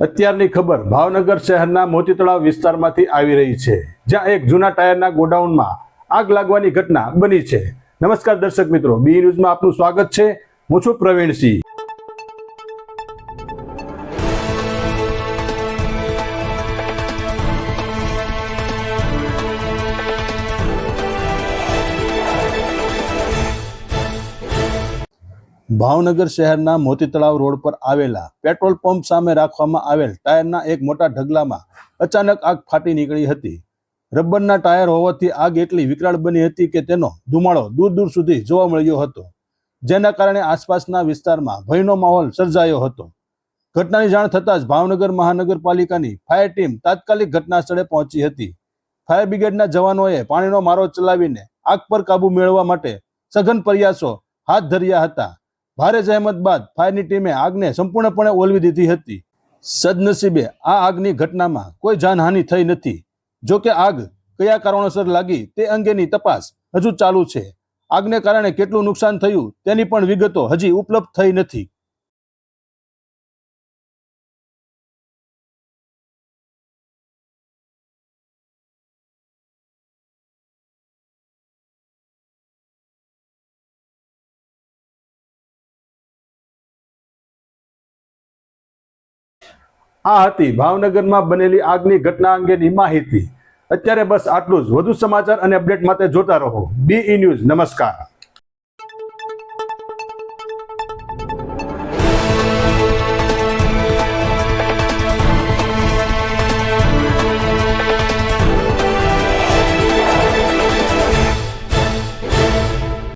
અત્યારની ખબર ભાવનગર શહેરના મોતી તળાવ વિસ્તારમાંથી આવી રહી છે, જ્યાં એક જૂના ટાયરના ગોડાઉનમાં આગ લાગવાની ઘટના બની છે. નમસ્કાર દર્શક મિત્રો, બી ન્યૂઝમાં આપનું સ્વાગત છે. હું છું પ્રવીણસિંહ. ભાવનગર શહેરના મોતી તળાવ રોડ પર આવેલા પેટ્રોલ પંપ સામે રાખવામાં આવેલ ટાયરના એક મોટા ઢગલામાં અચાનક આગ ફાટી નીકળી હતી. રબરના ટાયર હોવાથી આગ એટલી વિકરાળ બની હતી કે તેનો ધુમાડો દૂર દૂર સુધી જોવા મળ્યો હતો, જેના કારણે આસપાસના વિસ્તારમાં ભયનો માહોલ સર્જાયો હતો. ઘટનાની જાણ થતાં જ ભાવનગર મહાનગરપાલિકાની ફાયર ટીમ તાત્કાલિક ઘટના સ્થળે પહોંચી હતી. ફાયર બ્રિગેડના જવાનોએ પાણીનો મારો ચલાવીને આગ પર કાબુ મેળવવા માટે સઘન પ્રયાસો હાથ ધર્યા હતા. ભારે જહેમત બાદ ફાયરની ટીમે આગને સંપૂર્ણપણે ઓલવી દીધી હતી. સદનસીબે આ આગની ઘટનામાં કોઈ જાનહાનિ થઈ નથી. જો કે આગ કયા કારણોસર લાગી તે અંગેની તપાસ હજુ ચાલુ છે. આગને કારણે કેટલું નુકસાન થયું તેની પણ વિગતો હજી ઉપલબ્ધ થઈ નથી. આ હતી ભાવનગરમાં બનેલી આગની ઘટના અંગેની માહિતી અત્યારે બસ આટલું જ. વધુ સમાચાર અને અપડેટ માટે જોતા રહો. બી ન્યૂઝ નમસ્કાર.